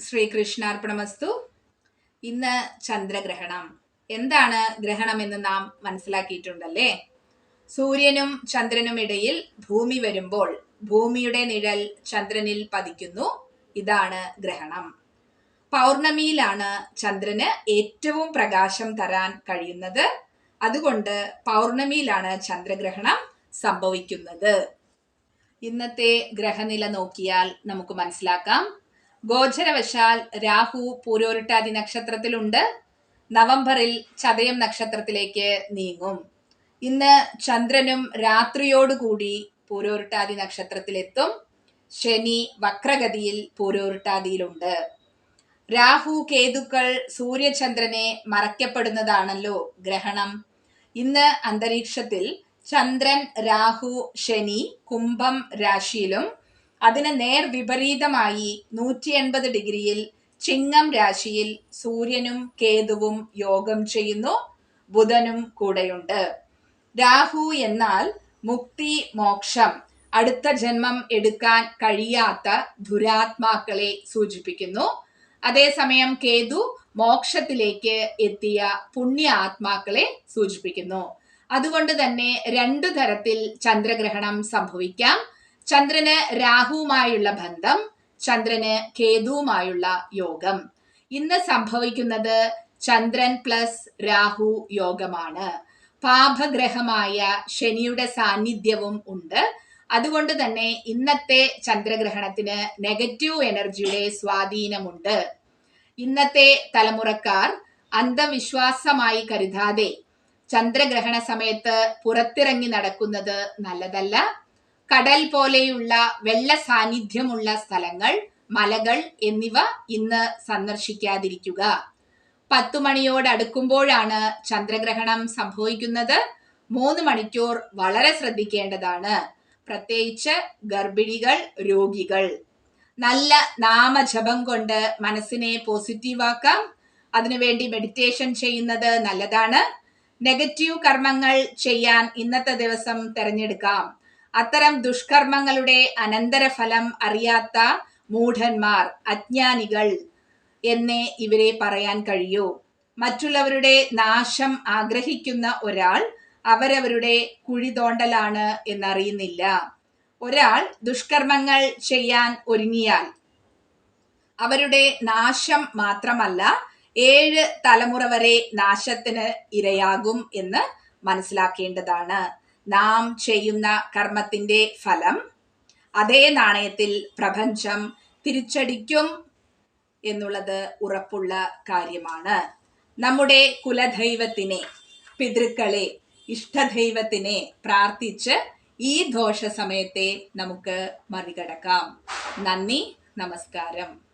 ശ്രീകൃഷ്ണാർപ്പണമസ്തു. ഇന്ന് ചന്ദ്രഗ്രഹണം. എന്താണ് ഗ്രഹണം എന്ന് നാം മനസ്സിലാക്കിയിട്ടുണ്ടല്ലേ? സൂര്യനും ചന്ദ്രനും ഇടയിൽ ഭൂമി വരുമ്പോൾ ഭൂമിയുടെ നിഴൽ ചന്ദ്രനിൽ പതിക്കുന്നു. ഇതാണ് ഗ്രഹണം. പൗർണമിയിലാണ് ചന്ദ്രന് ഏറ്റവും പ്രകാശം തരാൻ കഴിയുന്നത്. അതുകൊണ്ട് പൗർണമിയിലാണ് ചന്ദ്രഗ്രഹണം സംഭവിക്കുന്നത്. ഇന്നത്തെ ഗ്രഹനില നോക്കിയാൽ നമുക്ക് മനസ്സിലാക്കാം. ഗോചരവശാൽ രാഹു പൂരോരുട്ടാതി നക്ഷത്രത്തിലുണ്ട്. നവംബറിൽ ചതയം നക്ഷത്രത്തിലേക്ക് നീങ്ങും. ഇന്ന് ചന്ദ്രനും രാത്രിയോടുകൂടി പൂരോരുട്ടാതി നക്ഷത്രത്തിലെത്തും. ശനി വക്രഗതിയിൽ പൂരോരുട്ടാതിയിലുണ്ട്. രാഹു കേതുക്കൾ സൂര്യചന്ദ്രനെ മറയ്ക്കപ്പെടുന്നതാണല്ലോ ഗ്രഹണം. ഇന്ന് അന്തരീക്ഷത്തിൽ ചന്ദ്രൻ രാഹു ശനി കുംഭം രാശിയിലും അതിന് നേർ വിപരീതമായി നൂറ്റി എൺപത് ഡിഗ്രിയിൽ ചിങ്ങം രാശിയിൽ സൂര്യനും കേതുവും യോഗം ചെയ്യുന്നു ബുധനും കൂടെയുണ്ട്. രാഹു എന്നാൽ മുക്തി മോക്ഷം അടുത്ത ജന്മം എടുക്കാൻ കഴിയാത്ത ദുരാത്മാക്കളെ സൂചിപ്പിക്കുന്നു. അതേസമയം കേതു മോക്ഷത്തിലേക്ക് എത്തിയ പുണ്യ ആത്മാക്കളെ സൂചിപ്പിക്കുന്നു. അതുകൊണ്ട് തന്നെ രണ്ടു തരത്തിൽ ചന്ദ്രഗ്രഹണം സംഭവിക്കാം. ചന്ദ്രന് രാഹുവുമായുള്ള ബന്ധം ചന്ദ്രന് കേതുവുമായുള്ള യോഗം. ഇന്ന് സംഭവിക്കുന്നത് ചന്ദ്രൻ പ്ലസ് രാഹു യോഗമാണ്. പാപഗ്രഹമായ ശനിയുടെ സാന്നിധ്യവും ഉണ്ട്. അതുകൊണ്ട് തന്നെ ഇന്നത്തെ ചന്ദ്രഗ്രഹണത്തിന് നെഗറ്റീവ് എനർജിയുടെ സ്വാധീനമുണ്ട്. ഇന്നത്തെ തലമുറക്കാർ അന്ധവിശ്വാസമായി കരുതാതെ ചന്ദ്രഗ്രഹണ സമയത്ത് പുറത്തിറങ്ങി നടക്കുന്നത് നല്ലതല്ല. കടൽ പോലെയുള്ള വെള്ള സാന്നിധ്യമുള്ള സ്ഥലങ്ങൾ മലകൾ എന്നിവ ഇന്ന് സന്ദർശിക്കാതിരിക്കുക. പത്തു മണിയോട് അടുക്കുമ്പോഴാണ് ചന്ദ്രഗ്രഹണം സംഭവിക്കുന്നത്. മൂന്ന് മണിക്കൂർ വളരെ ശ്രദ്ധിക്കേണ്ടതാണ്. പ്രത്യേകിച്ച് ഗർഭിണികൾ രോഗികൾ. നല്ല നാമജപം കൊണ്ട് മനസ്സിനെ പോസിറ്റീവാക്കാം. അതിനുവേണ്ടി മെഡിറ്റേഷൻ ചെയ്യുന്നത് നല്ലതാണ്. നെഗറ്റീവ് കർമ്മങ്ങൾ ചെയ്യാൻ ഇന്നത്തെ ദിവസം തിരഞ്ഞെടുക്കാം. അത്തരം ദുഷ്കർമ്മങ്ങളുടെ അനന്തരഫലം അറിയാത്ത മൂഢന്മാർ അജ്ഞാനികൾ എന്നേ ഇവരെ പറയാൻ കഴിയൂ. മറ്റുള്ളവരുടെ നാശം ആഗ്രഹിക്കുന്ന ഒരാൾ അവരവരുടെ കുഴി തോണ്ടലാണ് എന്നറിയുന്നില്ല. ഒരാൾ ദുഷ്കർമ്മങ്ങൾ ചെയ്യാൻ ഒരുങ്ങിയാൽ അവരുടെ നാശം മാത്രമല്ല ഏഴ് തലമുറ വരെ നാശത്തിന് ഇരയാകും എന്ന് മനസ്സിലാക്കേണ്ടതാണ്. നാം ചെയ്യുന്ന കർമ്മത്തിന്റെ ഫലം അതേ നാണയത്തിൽ പ്രപഞ്ചം തിരിച്ചടിക്കും എന്നുള്ളത് ഉറപ്പുള്ള കാര്യമാണ്. നമ്മുടെ കുലദൈവത്തിനെ പിതൃക്കളെ ഇഷ്ടദൈവത്തിനെ പ്രാർത്ഥിച്ച് ഈ ദോഷ സമയത്തെ നമുക്ക് മറികടക്കാം. നന്ദി നമസ്കാരം.